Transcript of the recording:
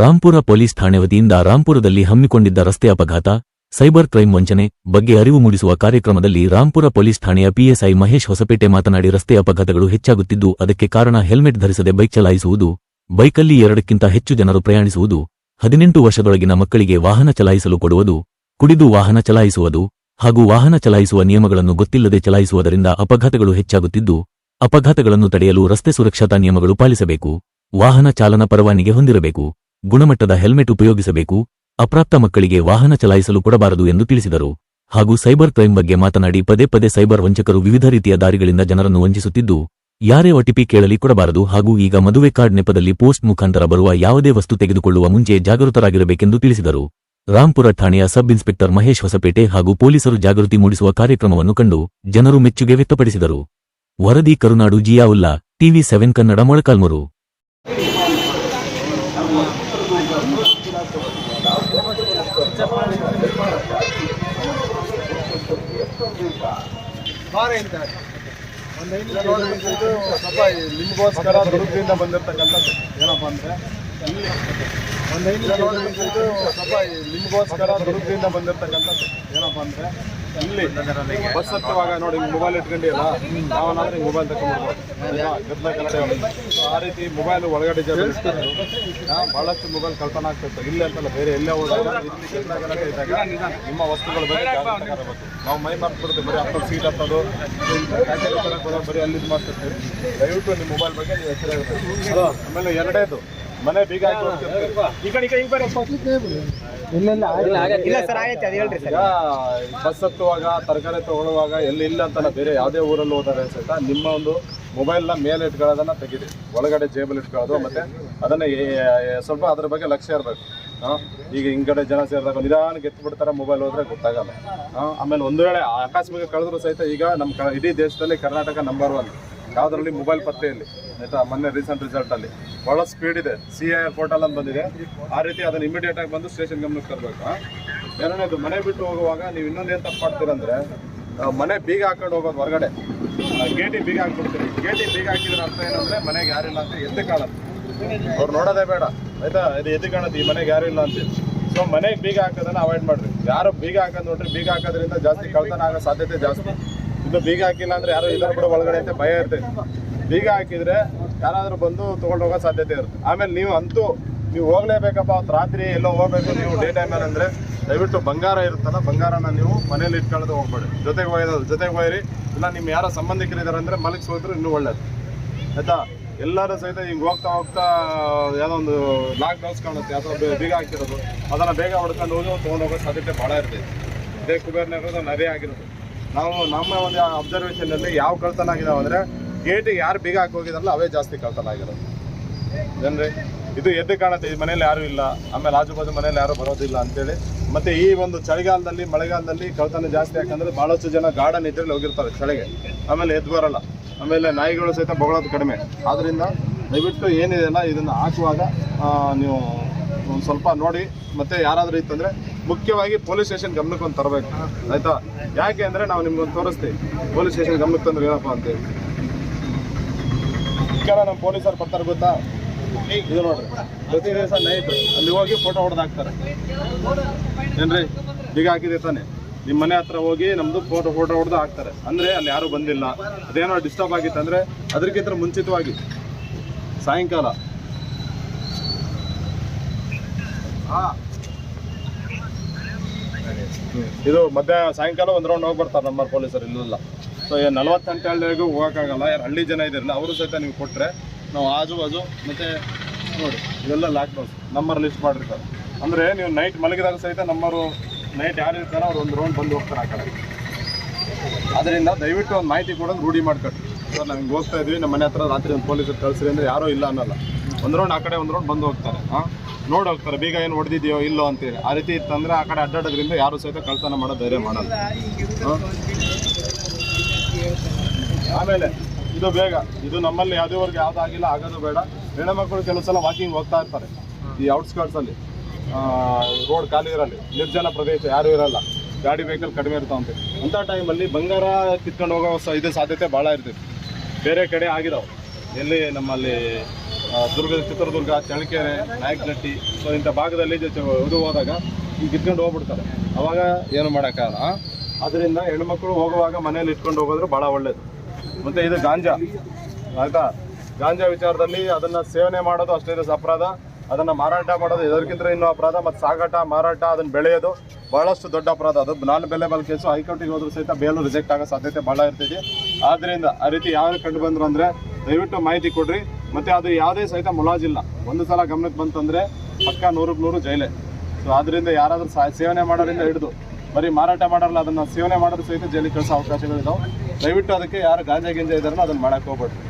Rampur police ಠಾಣೆ ವತಿಯಿಂದ ರಾಂಪುರದಲ್ಲಿ ಹಮ್ಮಿಕೊಂಡಿದ್ದ ರಸ್ತೆ ಅಪಘಾತ, ಸೈಬರ್ ಕ್ರೈಂ ವಂಚನೆ ಬಗ್ಗೆ ಅರಿವು ಮೂಡಿಸುವ ಕಾರ್ಯಕ್ರಮದಲ್ಲಿ ರಾಂಪುರ ಪೊಲೀಸ್ ಠಾಣೆಯ ಪಿಎಸ್ಐ ಮಹೇಶ್ ಹೊಸಪೇಟೆ ಮಾತನಾಡಿ ರಸ್ತೆ ಅಪಘಾತಗಳು ಹೆಚ್ಚಾಗುತ್ತಿದ್ದು, ಅದಕ್ಕೆ ಕಾರಣ ಹೆಲ್ಮೆಟ್ ಧರಿಸದೆ ಬೈಕ್ ಚಲಾಯಿಸುವುದು, ಬೈಕಲ್ಲಿ ಎರಡಕ್ಕಿಂತ ಹೆಚ್ಚು ಜನರು ಪ್ರಯಾಣಿಸುವುದು, ಹದಿನೆಂಟು ವರ್ಷದೊಳಗಿನ ಮಕ್ಕಳಿಗೆ ವಾಹನ ಚಲಾಯಿಸಲು ಕೊಡುವುದು, ಕುಡಿದು ವಾಹನ ಚಲಾಯಿಸುವುದು ಹಾಗೂ ವಾಹನ ಚಲಾಯಿಸುವ ನಿಯಮಗಳನ್ನು ಗೊತ್ತಿಲ್ಲದೆ ಚಲಾಯಿಸುವುದರಿಂದ ಅಪಘಾತಗಳು ಹೆಚ್ಚಾಗುತ್ತಿದ್ದು, ಅಪಘಾತಗಳನ್ನು ತಡೆಯಲು ರಸ್ತೆ ಸುರಕ್ಷತಾ ನಿಯಮಗಳು ಪಾಲಿಸಬೇಕು, ವಾಹನ ಚಾಲನ ಪರವಾನಿಗೆ ಹೊಂದಿರಬೇಕು. ಗುಣಮಟ್ಟದ ಹೆಲ್ಮೆಟ್ ಉಪಯೋಗಿಸಬೇಕು, ಅಪ್ರಾಪ್ತ ಮಕ್ಕಳಿಗೆ ವಾಹನ ಚಲಾಯಿಸಲು ಕೊಡಬಾರದು ಎಂದು ತಿಳಿಸಿದರು. ಹಾಗೂ ಸೈಬರ್ ಕ್ರೈಂ ಬಗ್ಗೆ ಮಾತನಾಡಿ ಪದೇ ಪದೇ ಸೈಬರ್ ವಂಚಕರು ವಿವಿಧ ರೀತಿಯ ದಾರಿಗಳಿಂದ ಜನರನ್ನು ವಂಚಿಸುತ್ತಿದ್ದು, ಯಾರೇ ಒಟಿಪಿ ಕೇಳಲಿ ಕೊಡಬಾರದು ಹಾಗೂ ಈಗ ಮದುವೆ ಕಾರ್ಡ್ ನೆಪದಲ್ಲಿ ಪೋಸ್ಟ್ ಮುಖಾಂತರ ಬರುವ ಯಾವುದೇ ವಸ್ತು ತೆಗೆದುಕೊಳ್ಳುವ ಮುಂಚೆ ಜಾಗೃತರಾಗಿರಬೇಕೆಂದು ತಿಳಿಸಿದರು. ರಾಂಪುರ ಠಾಣೆಯ ಸಬ್ ಇನ್ಸ್ಪೆಕ್ಟರ್ ಮಹೇಶ್ ಹೊಸಪೇಟೆ ಹಾಗೂ ಪೊಲೀಸರು ಜಾಗೃತಿ ಮೂಡಿಸುವ ಕಾರ್ಯಕ್ರಮವನ್ನು ಕಂಡು ಜನರು ಮೆಚ್ಚುಗೆ ವ್ಯಕ್ತಪಡಿಸಿದರು. ವರದಿ ಕರುನಾಡು ಜಿಯಾವುಲ್ಲಾ ಟಿವಿ ಸೆವೆನ್ ಕನ್ನಡ ಮೊಳಕಾಲ್ಮೂರು. ಸ್ವಲ್ಪ ನಿಮಗೋಸ್ಕರ ದುರ್ಗದಿಂದ ಬಂದಿರತಕ್ಕಂಥದ್ದು. ಏನಪ್ಪ ಅಂದರೆ ಇದು ಸ್ವಲ್ಪ ನಿಮಗೋಸ್ಕರ ದುರ್ಗದಿಂದ ಬಂದಿರ್ತಕ್ಕಂಥದ್ದು ಏನಪ್ಪ ಅಂದರೆ ಇಲ್ಲಿ ಬಸ್ ಹತ್ತುವಾಗ ನೋಡಿ ಮೊಬೈಲ್ ಇಟ್ಕೊಂಡಿಲ್ಲ ನಾವನ್ನಾದ್ರೆ ಮೊಬೈಲ್ ತಗೊಂಡ್ಬಿಡ್ಬೋದು ಗದ್ದಲ ಆ ರೀತಿ ಮೊಬೈಲ್ ಒಳಗಡೆ ಜರುಗಿಸ್ತಾರೆ ಭಾಳಷ್ಟು ಮೊಬೈಲ್ ಕಳ್ತನ ಆಗ್ತಿತ್ತು ಇಲ್ಲಿ ಅಂತಲ್ಲ ಬೇರೆ ಎಲ್ಲೇ ಹೋದಾಗ ಇದ್ದಾಗ ನಿಮ್ಮ ವಸ್ತುಗಳು ಬೇರೆ. ನಾವು ಮೈ ಮಾಡ್ಬಿಡ್ತೀವಿ ಬಿಡ್ತೀವಿ ಬರೀ ಹತ್ತೊಂದು ಸೀಟ್ ಹತ್ತೋದು ಬರೀ ಅಲ್ಲಿ ಇದು ಮಾಡ್ತಿರ್ತೀವಿ ದಯವಿಟ್ಟು ನಿಮ್ಮ ಮೊಬೈಲ್ ಬಗ್ಗೆ ನೀವು ಎಚ್ಚರ ಆಮೇಲೆ ಎರಡೇದು ಮನೆ ಬೀಗ ಹೋಗ್ತಿರ್ತೀವಿ. ಇಲ್ಲ ಸರ್ ಆಗೈತೆ ಅದು ಹೇಳ್ರಿ ಸರ್. ಈಗ ಬಸ್ ಹತ್ತುವಾಗ ತರಕಾರಿ ತಗೊಳ್ಳುವಾಗ ಎಲ್ಲಿ ಇಲ್ಲ ಅಂತ ಬೇರೆ ಯಾವುದೇ ಊರಲ್ಲಿ ಹೋದರೆ ಸಹಿತ ನಿಮ್ಮ ಒಂದು ಮೊಬೈಲ್ನ ಮೇಲೆ ಇಟ್ಕೊಳ್ಳೋದನ್ನ ತೆಗೀರಿ ಒಳಗಡೆ ಜೇಬಲ್ಲಿ ಇಟ್ಕೊಳ್ಳೋದು ಮತ್ತೆ ಅದನ್ನ ಸ್ವಲ್ಪ ಅದ್ರ ಬಗ್ಗೆ ಲಕ್ಷ್ಯ ಇರಬೇಕು. ಈಗ ಹಿಂಗಡೆ ಜನ ಸೇರಿದಾಗ ನಿಧಾನಕ್ಕೆ ಎತ್ಬಿಡ್ತಾರೆ ಮೊಬೈಲ್ ಹೋದ್ರೆ ಗೊತ್ತಾಗಲ್ಲ. ಆಮೇಲೆ ಒಂದು ವೇಳೆ ಆಕಸ್ಮಿಕ ಕಳೆದ್ರು ಸಹಿತ ಈಗ ನಮ್ಮ ಕ- ಇಡೀ ದೇಶದಲ್ಲಿ ಕರ್ನಾಟಕ ನಂಬರ್ ಒನ್ ಯಾವುದರಲ್ಲಿ ಮೊಬೈಲ್ ಪತ್ತೆಯಲ್ಲಿ, ಆಯಿತಾ? ಮೊನ್ನೆ ರೀಸೆಂಟ್ ರಿಸಲ್ಟಲ್ಲಿ ಬಹಳ ಸ್ಪೀಡ್ ಇದೆ. ಸಿ ಐ ಪೋರ್ಟಲ್ ಅಂತ ಬಂದಿದೆ. ಆ ರೀತಿ ಅದನ್ನ ಇಮಿಡಿಯೇಟ್ ಆಗಿ ಬಂದು ಸ್ಟೇಷನ್ ಗಮನಕ್ಕೆ ತರಬೇಕು ಎರಡನೇದು, ಮನೆ ಬಿಟ್ಟು ಹೋಗುವಾಗ ನೀವು ಇನ್ನೊಂದು ಏನು ತಪ್ಪು ಮಾಡ್ತೀರಂದ್ರೆ ಮನೆ ಬೀಗ ಹಾಕೊಂಡು ಹೋಗೋದು ಹೊರಗಡೆ. ಗೇಟಿ ಬೀಗ ಹಾಕ್ಬಿಡ್ತೀರಿ. ಗೇಟಿ ಬೀಗ ಹಾಕಿದ್ರೆ ಅರ್ಥ ಏನಂದ್ರೆ ಮನೆಗೆ ಯಾರಿಲ್ಲ ಅಂತ ಎದ್ದು ಕಾಣುತ್ತೆ ಅವ್ರು ನೋಡೋದೇ ಬೇಡ, ಆಯ್ತಾ? ಇದು ಎದ್ದು ಕಾಣುತ್ತೆ ಈ ಮನೆಗೆ ಯಾರು ಇಲ್ಲ ಅಂತ. ಸೊ ಮನೆಗೆ ಬೀಗ ಹಾಕೋದನ್ನ ಅವಾಯ್ಡ್ ಮಾಡ್ರಿ. ಯಾರು ಬೀಗ ಹಾಕೋದು ನೋಡ್ರಿ, ಬೀಗ ಹಾಕೋದ್ರಿಂದ ಜಾಸ್ತಿ ಕಳ್ತನ ಆಗೋ ಸಾಧ್ಯತೆ ಜಾಸ್ತಿ. ಇದು ಬೀಗ ಹಾಕಿಲ್ಲ ಅಂದ್ರೆ ಯಾರು ಇದರ ಬಿಡು ಒಳಗಡೆ ಅಂತ ಭಯ ಇರುತ್ತೆ. ಬೀಗ ಹಾಕಿದ್ರೆ ಯಾರಾದ್ರೂ ಬಂದು ತಗೊಂಡು ಹೋಗೋ ಸಾಧ್ಯತೆ ಇರುತ್ತೆ. ಆಮೇಲೆ ನೀವು ಅಂತೂ ನೀವು ಹೋಗ್ಲೇಬೇಕಪ್ಪ, ಅವತ್ತು ರಾತ್ರಿ ಎಲ್ಲೋ ಹೋಗ್ಬೇಕು, ನೀವು ಡೇ ಟೈಮಲ್ಲಿ ಅಂದ್ರೆ ದಯವಿಟ್ಟು ಬಂಗಾರ ಇರುತ್ತಲ್ಲ, ಬಂಗಾರನ ನೀವು ಮನೇಲಿ ಇಟ್ಕೊಳ್ಳೋದು ಹೋಗ್ಬೇಡಿ. ಜೊತೆಗೆ ಒಯ್ಯೋದು ಜೊತೆಗೆ ಹೋಗಿರಿ. ಇಲ್ಲ ನಿಮ್ಮ ಯಾರೋ ಸಂಬಂಧಿಕರಿದ್ದಾರೆ ಅಂದ್ರೆ ಹೋದ್ರೆ ಇನ್ನೂ ಒಳ್ಳೇದು. ಆಯ್ತಾ? ಎಲ್ಲರೂ ಸಹಿತ ಹಿಂಗೆ ಹೋಗ್ತಾ ಹೋಗ್ತಾ, ಯಾವುದೋ ಒಂದು ಲಾಕ್ ಡೌನ್ಸ್ ಕಾಣುತ್ತೆ ಅಥವಾ ಬೀಗ ಹಾಕಿರೋದು, ಅದನ್ನು ಬೇಗ ಹೊಡ್ಕೊಂಡು ಹೋಗಿ ತೊಗೊಂಡು ಹೋಗೋ ಸಾಧ್ಯತೆ ಭಾಳ ಇರ್ತೈತೆ. ಇದೇ ಕುಬೇರ್ನಗರದ ನದಿ ಆಗಿರೋದು. ನಾವು ನಮ್ಮ ಒಂದು ಅಬ್ಸರ್ವೇಷನಲ್ಲಿ ಯಾವ ಕಳ್ತನ ಆಗಿದಾವೆ ಅಂದರೆ ಗೇಟಿಗೆ ಯಾರು ಬೀಗ ಹಾಕಿ ಹೋಗಿದಾರಲ್ಲ ಅವೇ ಜಾಸ್ತಿ ಕಳ್ತನ ಆಗಿರೋದು ಏನ್ರಿ? ಇದು ಎದ್ದು ಕಾಣುತ್ತೆ, ಈ ಮನೇಲಿ ಯಾರು ಇಲ್ಲ. ಆಮೇಲೆ ಆಜು ಬಾಜು ಮನೇಲಿ ಯಾರು ಬರೋದಿಲ್ಲ ಅಂತೇಳಿ. ಮತ್ತೆ ಈ ಒಂದು ಚಳಿಗಾಲದಲ್ಲಿ, ಮಳೆಗಾಲದಲ್ಲಿ ಕಳ್ತನ ಜಾಸ್ತಿ ಯಾಕಂದ್ರೆ ಬಹಳಷ್ಟು ಜನ ಗಾರ್ಡನ್ ಇದ್ರಲ್ಲಿ ಹೋಗಿರ್ತಾರೆ ಚಳಿಗೆ. ಆಮೇಲೆ ಎದ್ದು ಬರಲ್ಲ. ಆಮೇಲೆ ನಾಯಿಗಳು ಸಹಿತ ಬೊಗಳೋದು ಕಡಿಮೆ. ಆದ್ರಿಂದ ದಯವಿಟ್ಟು ಏನಿದೆಯಲ್ಲ ಇದನ್ನು ಹಾಕುವಾಗ ನೀವು ಸ್ವಲ್ಪ ನೋಡಿ. ಮತ್ತೆ ಯಾರಾದ್ರೂ ಇತ್ತಂದ್ರೆ ಮುಖ್ಯವಾಗಿ ಪೊಲೀಸ್ ಸ್ಟೇಷನ್ ಗಮನಕ್ಕೆ ಒಂದು ತರಬೇಕು. ಆಯ್ತಾ? ಯಾಕೆ ಅಂದ್ರೆ ನಾವು ನಿಮ್ಗೊಂದು ತೋರಿಸ್ತೀವಿ. ಪೊಲೀಸ್ ಸ್ಟೇಷನ್ ಗಮನಕ್ಕೆ ತಂದ್ರೆ ಏನಪ್ಪ ಅಂತೇಳಿ ಕೆಲ ನಮ್ಮ ಪೊಲೀಸರು ಬರ್ತಾರೆ ಗೊತ್ತಾ? ಇದು ನೋಡ್ರಿ. ಪ್ರತಿ ದಿವಸ ನೈಟ್ ಅಲ್ಲಿ ಹೋಗಿ ಫೋಟೋ ಹೊಡೆದಾಕ್ತಾರೆ. ಏನ್ರಿ? ಈಗ ಹಾಕಿದೆ ತಾನೆ. ನಿಮ್ಮ ಮನೆ ಹತ್ರ ಹೋಗಿ ನಮ್ದು ಫೋಟೋ ಫೋಟೋ ಹೊಡೆದು ಹಾಕ್ತಾರೆ. ಅಂದ್ರೆ ಅಲ್ಲಿ ಯಾರು ಬಂದಿಲ್ಲ. ಅದೇನೋ ಡಿಸ್ಟರ್ಬ್ ಆಗಿತ್ತು ಅಂದ್ರೆ ಅದಕ್ಕಿಂತ ಮುಂಚಿತವಾಗಿ. ಸಾಯಂಕಾಲ. ಹಾ ಇದು ಮಧ್ಯ ಸಾಯಂಕಾಲ ಒಂದು ರೌಂಡ್ ಹೋಗಿ ಬರ್ತಾರೆ ನಮ್ಮ ಪೊಲೀಸರು, ಇಲ್ಲೆಲ್ಲ. ಸೊ ನಲ್ವತ್ತು ಹಳ್ಳಿಗೂ ಹೋಗೋಕ್ಕಾಗಲ್ಲ, ಯಾರು ಹಳ್ಳಿ ಜನ ಇದಿರಲ್ಲ ಅವರು ಸಹಿತ ನೀವು ಕೊಟ್ಟರೆ ನಾವು ಆಜು ಬಾಜು, ಮತ್ತೆ ನೋಡಿ, ಇವೆಲ್ಲ ಲಾಕ್ ಡೌನ್ ನಂಬರ್ ಲಿಸ್ಟ್ ಮಾಡಿರ್ತಾರೆ. ಅಂದರೆ ನೀವು ನೈಟ್ ಮಲಗಿದಾಗ ಸಹಿತ ನಂಬರು ನೈಟ್ ಯಾರು ಇರ್ತಾರೋ ಅವ್ರು ಒಂದು ರೌಂಡ್ ಬಂದು ಹೋಗ್ತಾರೆ ಆ ಕಡೆ. ಅದರಿಂದ ದಯವಿಟ್ಟು ಒಂದು ಮಾಹಿತಿ ಕೊಡೋದು ರೂಢಿ ಮಾಡ್ಕೊಟ್ಟು ಸರ್ ನಾವು ಹಿಂಗೆ ಹೋಗ್ತಾ ಇದ್ವಿ ನಮ್ಮ ಮನೆ ಹತ್ರ ರಾತ್ರಿ ಒಂದು ಪೊಲೀಸರು ಕಳಿಸ್ರಿ ಅಂದರೆ ಯಾರೂ ಇಲ್ಲ ಅನ್ನಲ್ಲ. ಒಂದು ರೌಂಡ್ ಆ ಕಡೆ, ಒಂದು ರೌಂಡ್ ಬಂದು ಹೋಗ್ತಾರೆ ಹಾಂ ನೋಡಿ ಹೋಗ್ತಾರೆ, ಬೀಗ ಏನು ಹೊಡೆದಿದೆಯೋ ಇಲ್ಲೋ ಅಂತೇಳಿ ಆ ರೀತಿ ಇತ್ತಂದ್ರೆ ಆ ಕಡೆ ಅಡ್ಡಾಡೋದ್ರಿಂದ ಯಾರು ಸಹಿತ ಕಳ್ತನ ಮಾಡೋ ಧೈರ್ಯ ಮಾಡಲ್ಲ. ಆಮೇಲೆ, ಇದು ಬೇಗ, ಇದು ನಮ್ಮಲ್ಲಿ ಯಾವುದೇವರೆಗೆ ಯಾವ್ದು ಆಗಿಲ್ಲ, ಆಗೋದು ಬೇಡ. ಹೆಣ್ಮಕ್ಳು ಕೆಲವು ಸಲ ವಾಕಿಂಗ್ ಹೋಗ್ತಾ ಇರ್ತಾರೆ. ಈ ಔಟ್ಸ್ಕರ್ಟ್ಸ್ ಅಲ್ಲಿ ರೋಡ್ ಖಾಲಿ ಇರಲಿ ನಿರ್ಜನ ಪ್ರದೇಶ ಯಾರು ಇರಲ್ಲ. ಗಾಡಿ ವೆಹಿಕಲ್ ಕಡಿಮೆ ಇರ್ತಾವಂತೆ ಅಂಥ ಟೈಮಲ್ಲಿ ಬಂಗಾರ ಕಿತ್ಕೊಂಡು ಹೋಗೋ ಇದು ಸಾಧ್ಯತೆ ಭಾಳ ಇರ್ತೈತಿ. ಬೇರೆ ಕಡೆ ಆಗಿದಾವೆ. ಎಲ್ಲಿ ನಮ್ಮಲ್ಲಿ ದುರ್ಗ ಚಿತ್ರದುರ್ಗ, ಚಳ್ಳಕೆರೆ ನಾಯಕನಟ್ಟಿ ಸೊ ಇಂಥ ಭಾಗದಲ್ಲಿ ಇದು ಹೋದಾಗ ಈಗ ಕಿತ್ಕೊಂಡು ಹೋಗ್ಬಿಡ್ತಾರೆ. ಅವಾಗ ಏನು ಮಾಡೋಕ್ಕಾಗಲ್ಲ. ಅದರಿಂದ ಹೆಣ್ಮಕ್ಳು ಹೋಗುವಾಗ ಮನೇಲಿ ಇಟ್ಕೊಂಡು ಹೋಗೋದ್ರೆ ಭಾಳ ಒಳ್ಳೇದು. ಮತ್ತು ಇದು ಗಾಂಜಾ. ಆಯ್ತಾ? ಗಾಂಜಾ ವಿಚಾರದಲ್ಲಿ ಅದನ್ನ ಸೇವನೆ ಮಾಡೋದು ಅಷ್ಟೇ ಅಪರಾಧ. ಅದನ್ನ ಮಾರಾಟ ಮಾಡೋದು ಇದಕ್ಕಿಂತ ಇನ್ನೂ ಅಪರಾಧ. ಮತ್ತು ಸಾಗಾಟ, ಮಾರಾಟ, ಅದನ್ನು ಬೆಳೆಯೋದು ಬಹಳಷ್ಟು ದೊಡ್ಡ ಅಪರಾಧ. ಅದು ನಾನ್ ಬೆಲೆಬಲ್ ಕೇಸು ಹೈಕೋರ್ಟಿಗೆ ಹೋದ್ರೂ ಸಹಿತ ಬೇಲು ರಿಜೆಕ್ಟ್ ಆಗೋ ಸಾಧ್ಯತೆ ಭಾಳ ಇರ್ತೈತಿ. ಆದ್ದರಿಂದ ಆ ರೀತಿ ಯಾರು ಕಂಡು ಬಂದ್ರು ಅಂದ್ರೆ ದಯವಿಟ್ಟು ಮಾಹಿತಿ ಕೊಡ್ರಿ. ಮತ್ತೆ ಅದು ಯಾವುದೇ ಸಹಿತ ಮುಲಾಜಿಲ್ಲ. ಒಂದು ಸಲ ಗಮನಕ್ಕೆ ಬಂತಂದ್ರೆ ಪಕ್ಕ ನೂರಕ್ಕೆ ನೂರು ಜೈಲೆ. ಸೊ ಆದ್ರಿಂದ ಯಾರಾದರೂ ಸೇವನೆ ಮಾಡೋದ್ರಿಂದ ಹಿಡಿದು, ಬರೀ ಮಾರಾಟ ಮಾಡಲ್ಲ, ಅದನ್ನ ಸೇವನೆ ಮಾಡೋದು ಸಹಿತ ಜೈಲಿಗೆ ಕಳಿಸೋ ಅವಕಾಶಗಳಿದಾವೆ. ದಯವಿಟ್ಟು ಅದಕ್ಕೆ ಯಾರು ಗಾಂಜಾ ಗಿಂಜಾ ಇದಾರೋ ಅದನ್ನ ಮಾಡಕ್ ಹೋಗ್ಬೇಡ್ರಿ.